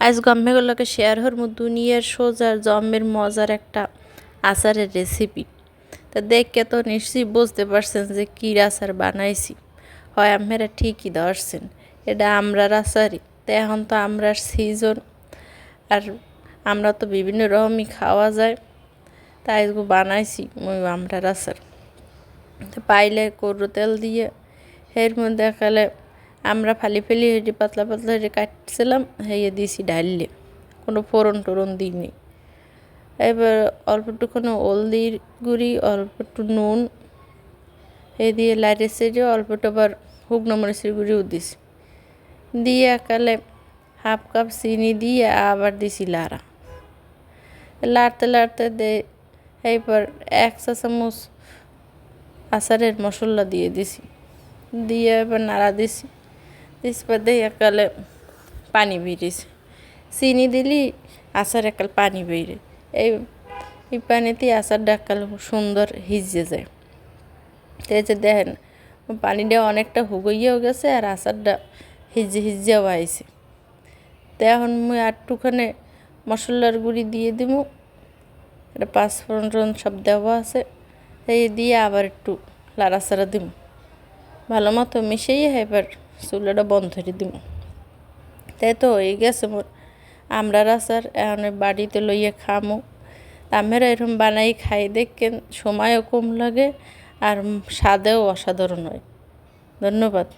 আজ গম্মেগুলোকে শেয়ার হরমু দুনিয়ার সোজার জম্মের মজার একটা আচারের রেসিপি তা দেখে তো নিশ্চয়ই বুঝতে পারছেন যে কী আচার বানাইছি। হয় আপনারা ঠিকই ধরছেন, এটা আমরার আচারই। তো এখন তো আমরার সিজন আর আমরা তো বিভিন্ন রকমই খাওয়া যায়। তাই বানাইছি ওই আমরার আচার। তো পাইলে করু তেল দিয়ে, এর মধ্যে একালে আমরা ফালি ফেলি হেঁটে পাতলা পাতলা হেঁটে কাটছিলাম, হেয়ে দিয়েছি ডাললে কোনো ফোড়ন টোড়ন দিইনি। এবার অল্প একটুখানি হলদির গুঁড়ি, অল্প একটু নুন, এ দিয়ে লাইটের সেজে অল্প একটু আবার শুকনো মরিচের গুঁড়িও দিছি। দিয়ে একালে হাফ কাপ চিনি দিয়ে আবার দিছি লাড়া। লাড়তে লাড়তে দে এইবার এক চা চামচ আচারের মশলা দিয়ে দিছি। দিয়ে এবার নাড়া দিছি। দিয়ে একালে পানি বেরিয়েছে। চিনি দিলি, আচার একাল পানি বেরে এই এই পানিতে আচারটা একাল সুন্দর হিজে যায়। তো যে দেখেন, পানিটা অনেকটা হুগইয়েও গেছে আর আচারটা হিজে হিজেও আইছে। তো এখন মুই আটটুখানে মশলার গুঁড়ি দিয়ে দিব এটা পাঁচফোড়ন সব দেওয়া আছে। এই দিয়ে আবার একটু লাড়াচাড়া দিব ভালো মতো মিশিয়ে এবার চুলাটা বন্ধ করে দিব তাই তো হয়ে গেছে মোর আমরা রাসার এখন বাড়িতে লইয়ে খামু। আমরা এরকম বানাই খাই, দেখেন সময়ও কম লাগে আর স্বাদেও অসাধারণ হয়। ধন্যবাদ।